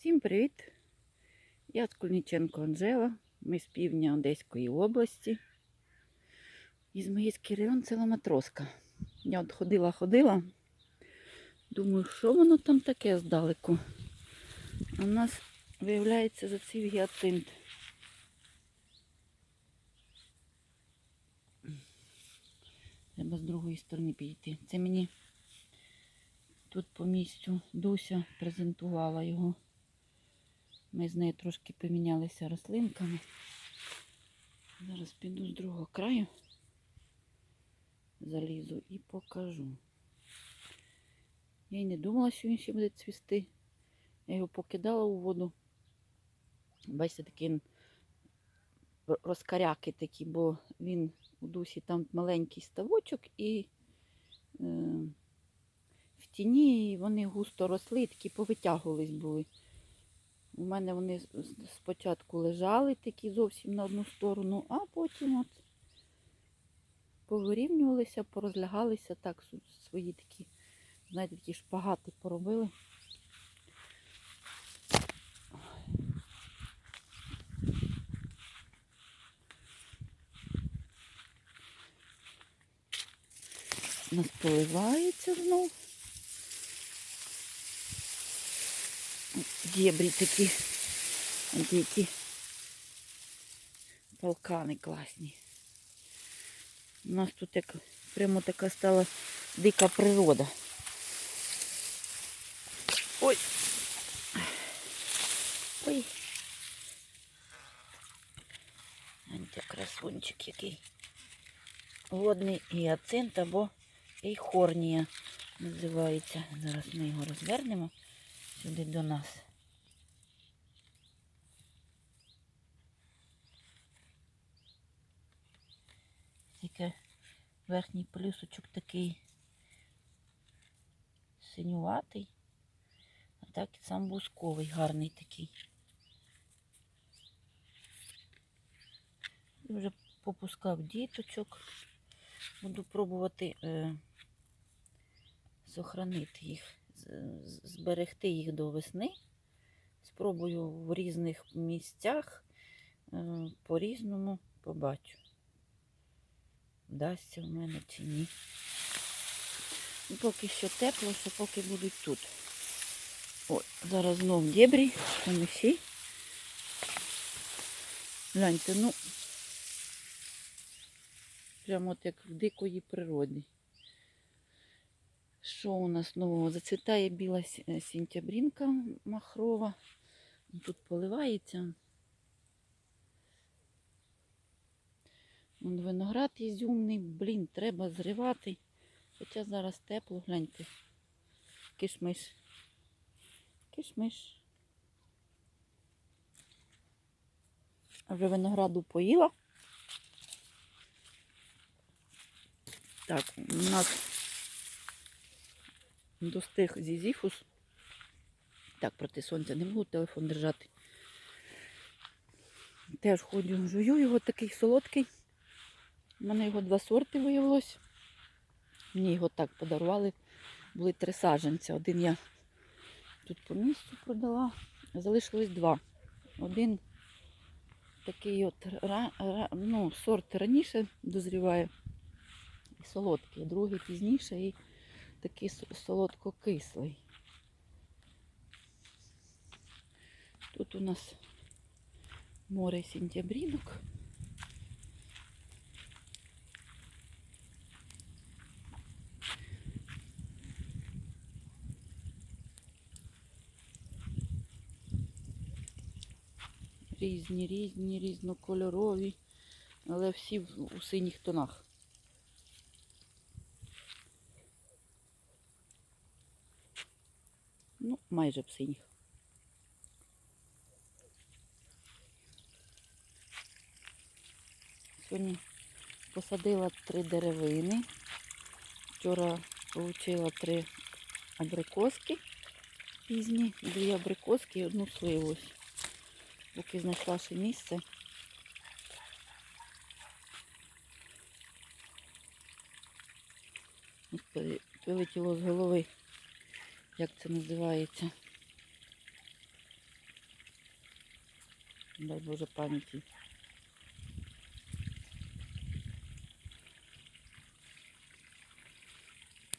Всім привіт! Я Скульниченко Анжела. Ми з півдня Одеської області. Ізмаїльський район село Матроска. Я от ходила-ходила. Думаю, що воно там таке здалеку. А в нас виявляється зацвів гіацинт. Треба з другої сторони підійти. Це мені тут по місцю Дуся презентувала його. Ми з нею трошки помінялися рослинками. Зараз піду з другого краю, залізу і покажу. Я й не думала, що він ще буде цвісти. Я його покидала у воду. Бачите, такий розкаряки такі, бо він у дусі там маленький ставочок і е, в тіні вони густо росли, такі повитягувались були. У мене вони спочатку лежали такі зовсім на одну сторону, а потім от повирівнювалися, порозлягалися так, свої такі, знаєте, такі шпагати поробили. Нас поливається знов. Дєбрі такі, які полкани класні. У нас тут як прямо така стала дика природа. Ой. Ой. Гляньте, красунчик який. Водний гіацинт або ейхорнія називається. Зараз ми його розвернемо сюди до нас. Тільки верхній плюсочок такий синюватий, а так і сам бусковий, гарний такий. Вже попускав діточок. Буду пробувати е, сохранити їх, зберегти їх до весни. Спробую в різних місцях е, по-різному побачу. Вдасться в мене чи ні. Ну, Поки що тепло, що поки будуть тут. О, зараз знов дебрі, камиші. Гляньте, ну, прямо от як в дикої природі. Що у нас нового? Зацвітає біла е, махрова. Тут поливається. Вон виноград ізюмний, блін, треба зривати. Хоча зараз тепло, гляньте. Кишмиш. Кишмиш. Вже винограду поїла. Так, у нас достиг зізіфус. Так, проти сонця не можу телефон держати. Теж ходжу, жую його такий солодкий. У мене його два сорти виявилось. Мені його так подарували. Були три саджанця. Один я тут по місцю продала. Залишилось два. Один такий от ну, сорт раніше дозріває і солодкий, другий пізніше і такий солодко-кислий. Тут у нас море сентябрінок. Різні, різні, різнокольорові, але всі у синіх тонах. Ну, майже в синіх. Сьогодні посадила три деревини. Вчора отримала три абрикоски пізні, дві абрикоски і одну сливу. Поки знайшла ще місце. Вилетіло з голови, як це називається. дай Боже пам'яті.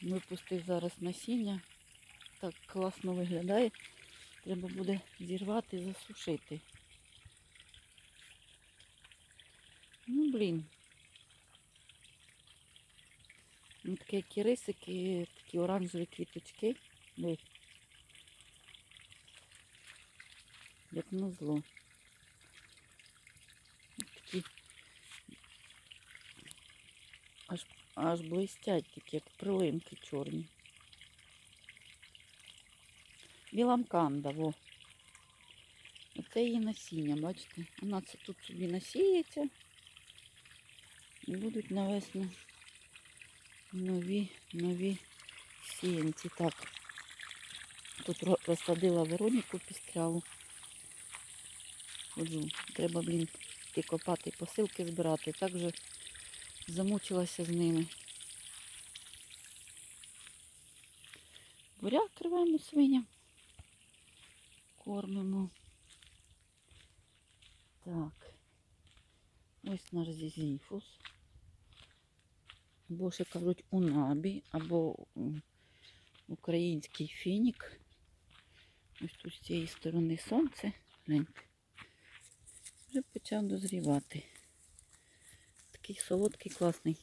Випустив зараз насіння. Так класно виглядає. Треба буде зірвати засушити. Ну, блін. Ну, такі як рисики, такі оранжеві квіточки. Ой. Як назло. Ось Такі аж, аж блистять, такі, як прилинки чорні. Біламканда, во. Оце її насіння, бачите? Вона це тут собі насіється. І будуть на весну нові, нові сіянці. Так. Тут розсадила Вероніку пістряву. Ходжу. Треба, блін, йти копати, посилки збирати. Так же замучилася з ними. Буряк криваємо свиням. Кормимо. Так. Ось наш зізіфус. Або ще кажуть унабі, або український фінік. Ось тут з цієї сторони сонце. Гляньте. Вже почав дозрівати. Такий солодкий, класний.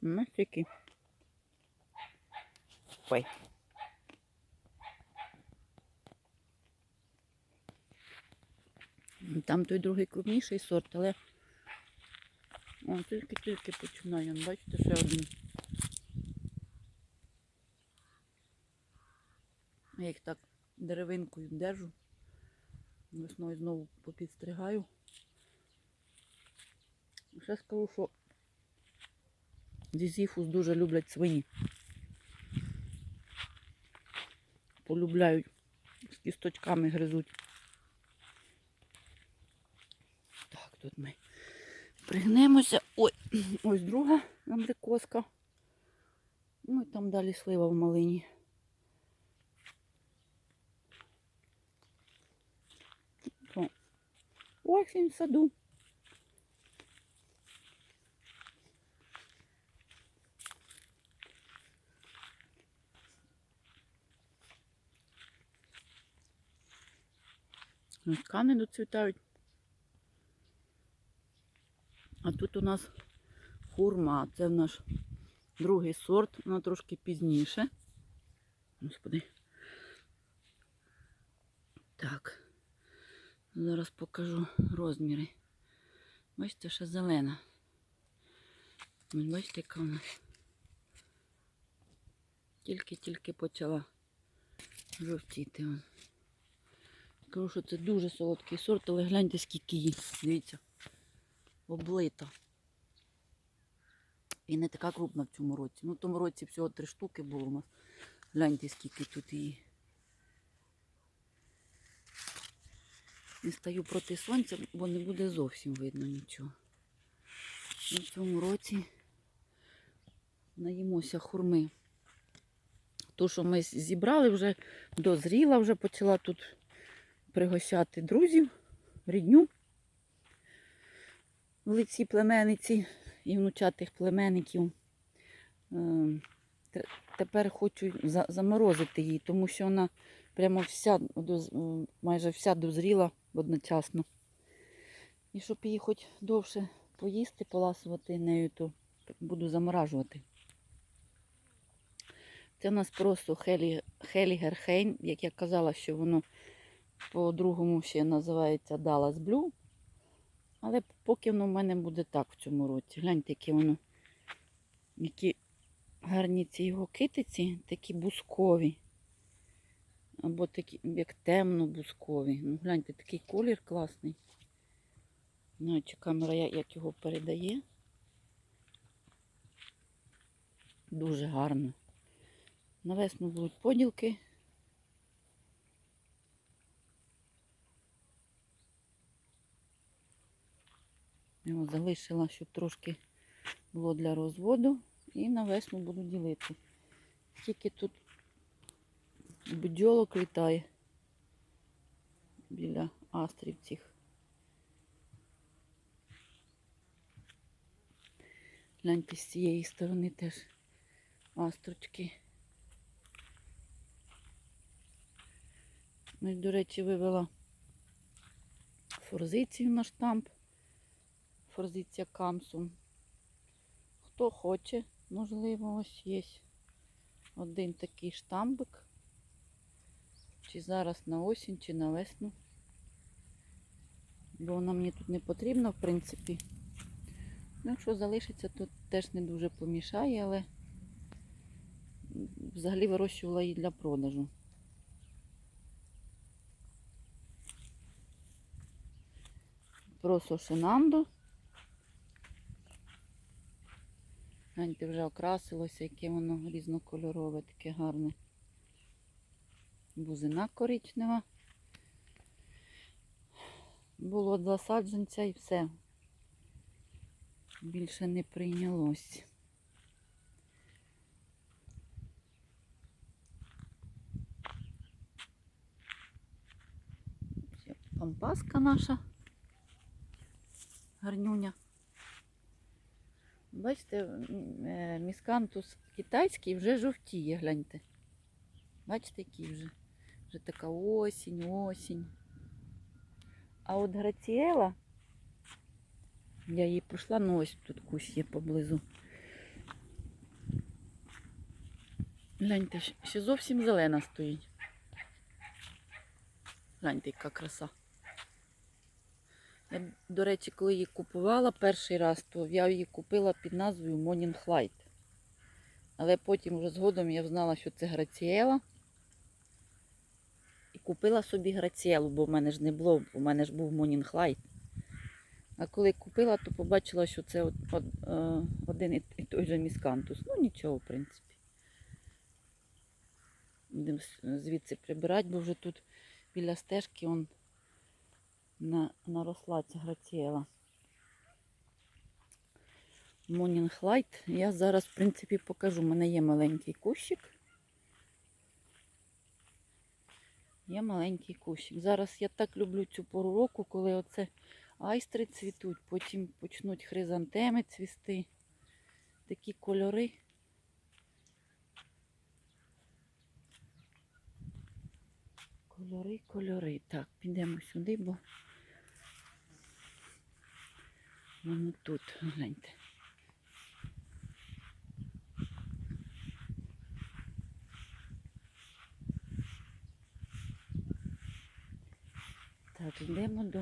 Нафіки. Ой. Там той другий крупніший сорт, але тільки-тільки починає. Бачите, ще один. Я їх так деревинкою держу. Весною знову попідстригаю. Ще скажу, що зізіфус дуже люблять свині. Полюбляють, з кісточками гризуть. Так, тут ми пригнемося. Ой, ось друга абрикоска. Ну і там далі слива в малині. Ось він в саду. Ось Кани доцвітають. А тут у нас хурма. Це наш другий сорт, вона трошки пізніше. Господи. Так. Зараз покажу розміри. Бачите, ще зелена. Бачите, яка вона тільки-тільки почала жовтіти. Кажу, що це дуже солодкий сорт, але гляньте, скільки її. Дивіться облита. І не така крупна в цьому році. Ну, в тому році всього три штуки було у нас. Гляньте, скільки тут її. Не стаю проти сонця, бо не буде зовсім видно нічого. Ну, в цьому році наїмося хурми. То, що ми зібрали, вже дозріла, вже почала тут пригощати друзів, рідню в лиці племениці і внучатих племенників. Е, Тепер хочу заморозити її, тому що вона прямо вся, майже вся дозріла одночасно. І щоб її хоч довше поїсти, поласувати нею, то буду заморажувати. Це у нас просто Хелі, Хелігерхейн, як я казала, що воно по-другому ще називається Dallas Blue. Але поки воно в мене буде так в цьому році. Гляньте, яке воно, які гарні ці його китиці, такі бускові. Або такі, як темно-бускові. Ну, гляньте, такий колір класний. Чи камера як його передає. Дуже гарно. На весну будуть поділки. Його залишила, щоб трошки було для розводу. І на весну буду ділити. Тільки тут Бджолок літає біля астрів цих. Гляньте з цієї сторони теж астрочки. Ну, до речі, вивела форзицію на штамп. Форзиція камсум. Хто хоче, можливо, ось є один такий штамбик. Чи зараз на осінь, чи на весну. Бо вона мені тут не потрібна, в принципі. Ну, якщо залишиться, то теж не дуже помішає, але взагалі вирощувала її для продажу. Просто Гляньте, вже окрасилося, яке воно різнокольорове, таке гарне. Бузина коричнева. Було два саджанця і все. Більше не прийнялось. Пампаска наша. Гарнюня. Бачите, е, міскантус китайський вже жовтіє, гляньте. Бачите, який вже? Вже така осінь, осінь. А от граціела, я її пройшла, ну ось тут кусь є поблизу. Гляньте, ще зовсім зелена стоїть. Гляньте, яка краса. До речі, коли її купувала перший раз, то я її купила під назвою Morning Light. Але потім вже згодом я знала, що це граціела. І купила собі граціелу, бо в мене ж не було, у мене ж був Morning Light. А коли купила, то побачила, що це от, от, е, один і той же міскантус. Ну нічого, в принципі. Будемо звідси прибирати, бо вже тут біля стежки он на, наросла ця граціела. Morning Light. Я зараз, в принципі, покажу. У мене є маленький кущик. Є маленький кущик. Зараз я так люблю цю пору року, коли оце айстри цвітуть, потім почнуть хризантеми цвісти. Такі кольори. Кольори, кольори. Так, підемо сюди, бо воно тут, гляньте. Так, йдемо до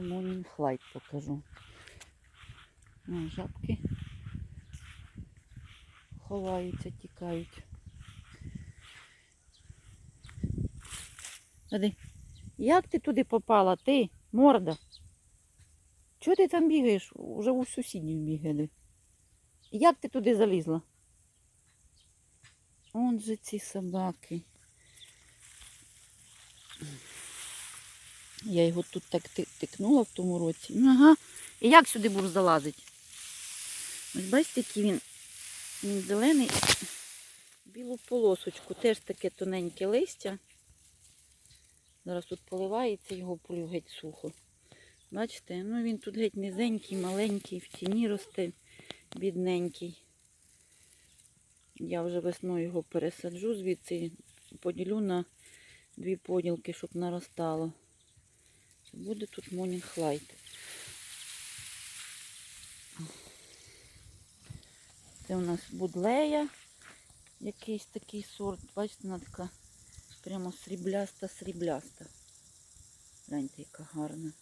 Light, покажу. О, жабки ховаються, тікають. Як ти туди попала? Ти, морда? Чого ти там бігаєш? Уже у сусідів бігали. Як ти туди залізла? Он же ці собаки. Я його тут так тикнула в тому році. Ага. І як сюди був залазити? Ось бачите, який він, він зелений. Білу полосочку. Теж таке тоненьке листя. Зараз тут поливається, його полю геть сухо. Бачите, ну він тут геть низенький, маленький, в тіні росте, бідненький. Я вже весною його пересаджу звідси, поділю на дві поділки, щоб наростало. Буде тут Morning Light. Це у нас будлея, якийсь такий сорт. Бачите, вона така прямо срібляста-срібляста. Гляньте, яка гарна.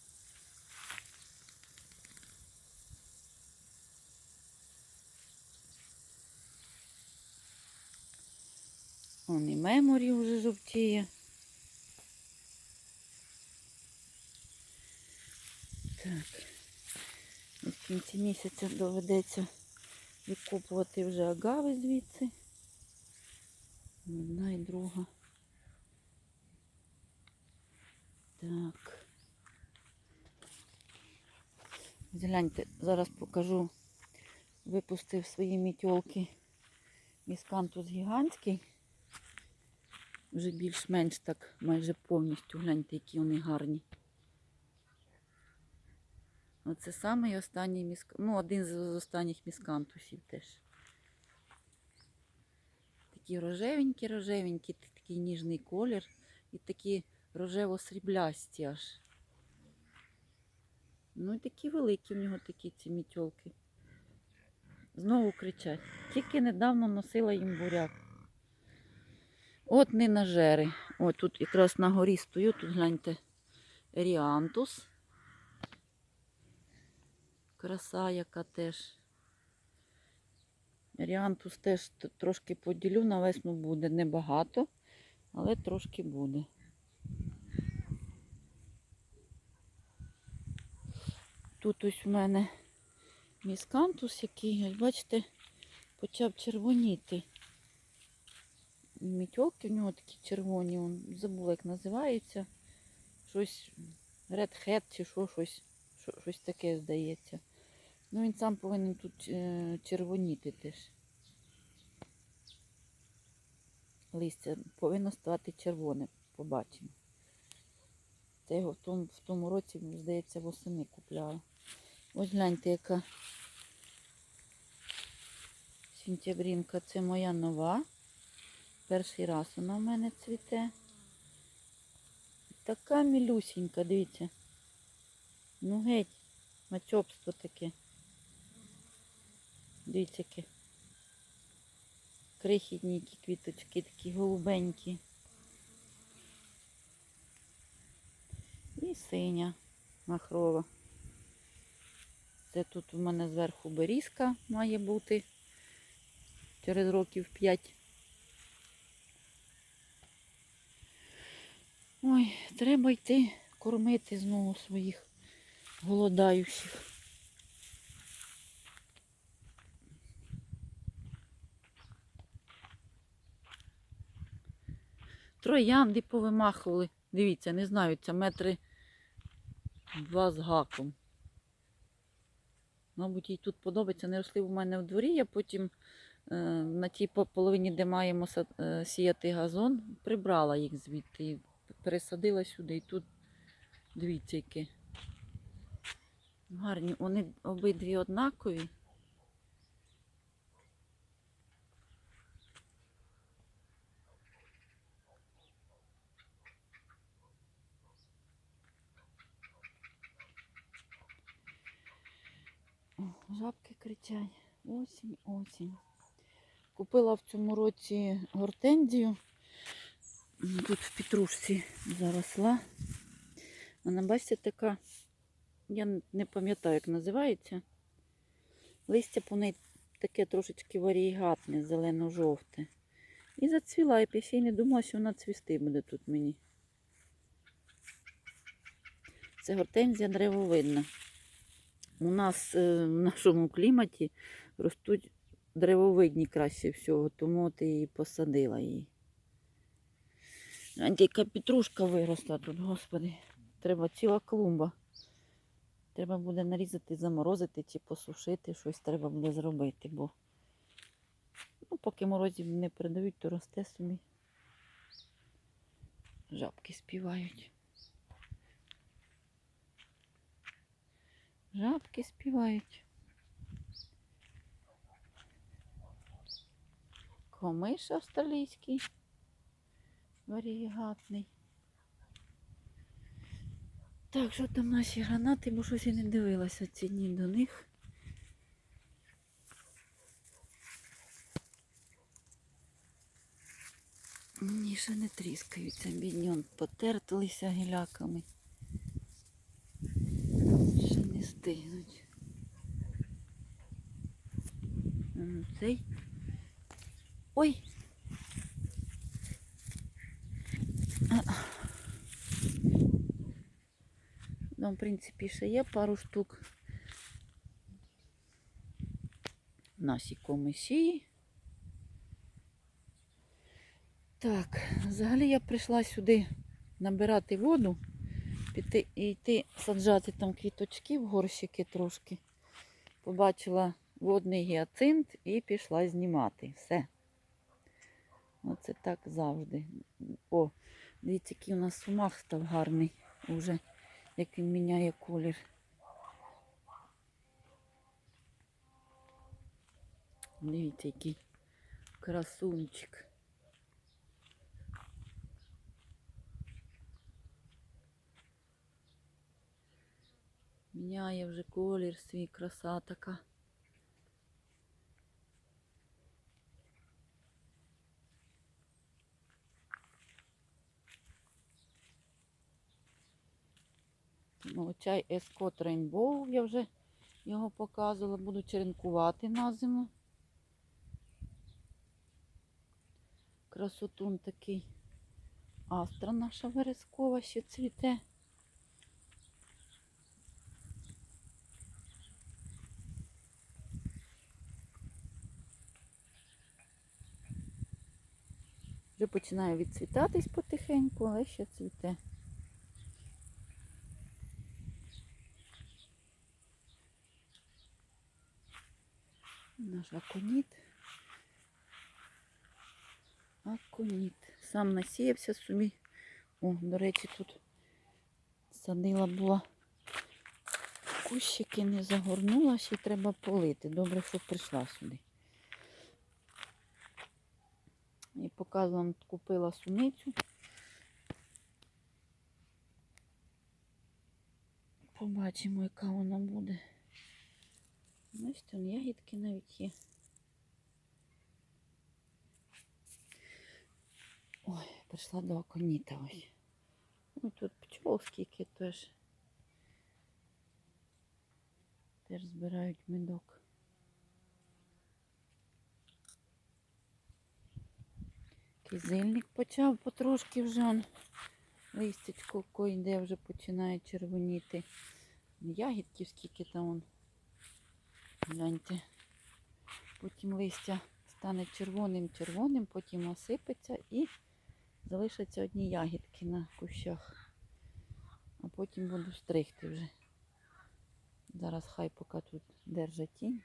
Он і меморі вже жовтіє. Так. В кінці місяця доведеться викопувати вже агави звідси. Одна і друга. Так. Гляньте, зараз покажу. Випустив свої мітьолки міскантус гігантський. Вже більш-менш так майже повністю. Гляньте, які вони гарні. Оце самий останній міск... ну, один з останніх міскантусів теж. Такі рожевенькі, рожевенькі, такий ніжний колір і такі рожево-сріблясті аж. Ну і такі великі в нього такі ці мітьолки. Знову кричать. Тільки недавно носила їм буряк. От ненажери. Ось тут якраз на горі стою, тут гляньте Ріантус. Краса яка теж. Ріантус теж трошки поділю, на весну буде небагато, але трошки буде. Тут ось в мене міскантус, який, бачите, почав червоніти. Мітьолки в нього такі червоні, он, забула, як називається. Щось Red Hat чи що, щось, що- щось таке здається. Ну він сам повинен тут е, червоніти теж. Листя повинно стати червоним, побачимо. Це його в тому, в тому році, здається, восени купляла. Ось гляньте, яка сентябрінка. Це моя нова. Перший раз вона в мене цвіте. Така мілюсінька, дивіться. Ну геть, мачобство таке. Дивіться, які крихітні які квіточки, такі голубенькі. І синя махрова. Це тут у мене зверху берізка має бути через років 5. Ой, треба йти кормити знову своїх голодаючих. Троянди повимахували. Дивіться, не знаю, це метри два з гаком. Мабуть, їй тут подобається. Не росли в мене в дворі, я потім е, на тій половині, де маємо е, сіяти газон, прибрала їх звідти пересадила сюди. І тут дивіться, які гарні. Вони обидві однакові. О, Жабки кричать. Осінь, осінь. Купила в цьому році гортензію. Тут в петрушці заросла. Вона, бачите, така, я не пам'ятаю, як називається. Листя по неї таке трошечки варігатне, зелено-жовте. І зацвіла, я ще й не думала, що вона цвісти буде тут мені. Це гортензія древовидна. У нас е, в нашому кліматі ростуть древовидні краще всього, тому от і посадила її. Яка петрушка виросла тут, господи. Треба ціла клумба. Треба буде нарізати, заморозити чи посушити, щось треба буде зробити, бо ну, поки морозів не передають, то росте собі. Жабки співають. Жабки співають. Комиш австралійський, варігатний. Так, що там наші гранати, бо щось я не дивилася ці дні до них. Ні, ще не тріскаються, бідні, он потертилися гіляками. Ще не стигнуть. Цей. Ой! Ну, в принципі, ще є пару штук. Наші комиші. Так, взагалі я прийшла сюди набирати воду, піти і йти саджати там квіточки в горщики трошки. Побачила водний гіацинт і пішла знімати. Все. Оце так завжди. О, дивіться, який у нас сумах став гарний уже, як він міняє колір. Дивіться, який красунчик. Міняє вже колір свій, краса така. Ну, чай Ескот Рейнбоу, я вже його показувала, буду черенкувати на зиму. Красотун такий. Астра наша верескова ще цвіте. Вже починає відцвітатись потихеньку, але ще цвіте. Наш аконіт. Аконіт. Сам насіявся собі. О, до речі, тут садила була кущики, не загорнула, ще треба полити. Добре, що прийшла сюди. І показувала, купила суницю. Побачимо, яка вона буде. Бачите, вон ягідки навіть є. Ой, прийшла до аконіта ось. Ну тут пчол скільки теж. Теж збирають медок. Кизильник почав потрошки вже он. Листячко йде, вже починає червоніти. Ягідків скільки там. Гляньте. Потім листя стане червоним-червоним, потім осипеться і залишаться одні ягідки на кущах. А потім буду стригти вже. Зараз хай поки тут держать тінь.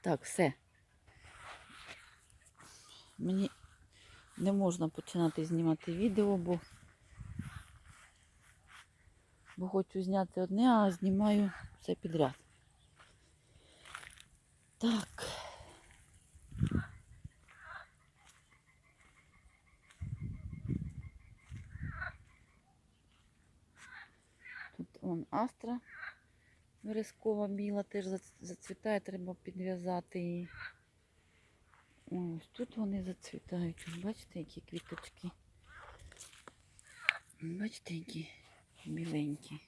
Так, все. Мені не можна починати знімати відео, бо, бо хочу зняти одне, а знімаю все підряд. Так. Тут он астра верескова біла теж зацвітає, треба підв'язати її. Ось тут вони зацвітають. Бачите, які квіточки. Бачите, які біленькі.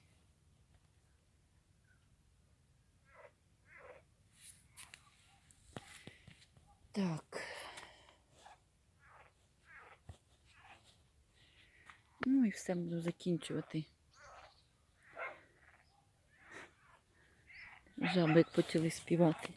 Так. Ну і все буду закінчувати. Жаби почали співати.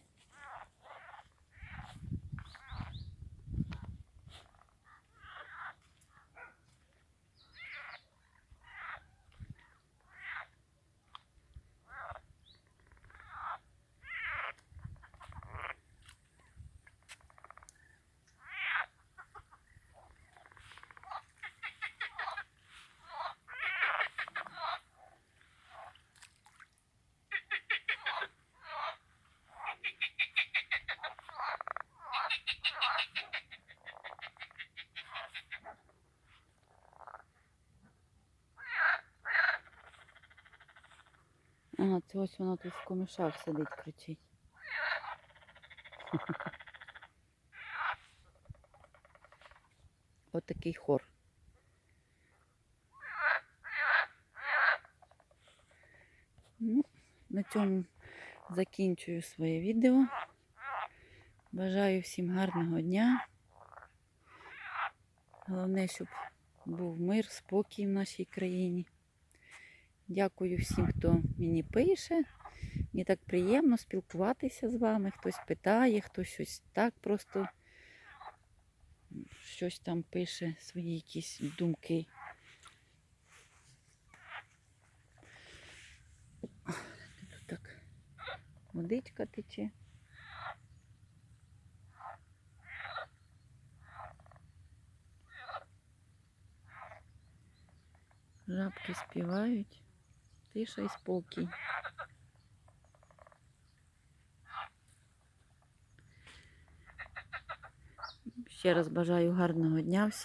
Ага, це ось вона тут в комишах сидить, кричить. Отакий хор. Ну, на цьому закінчую своє відео. Бажаю всім гарного дня. Головне, щоб був мир, спокій в нашій країні. Дякую всім, хто мені пише. Мені так приємно спілкуватися з вами. Хтось питає, хто щось так просто щось там пише, свої якісь думки. Тут так водичка тече. Жабки співають. Тиша і спокій. Ще раз бажаю гарного дня всім.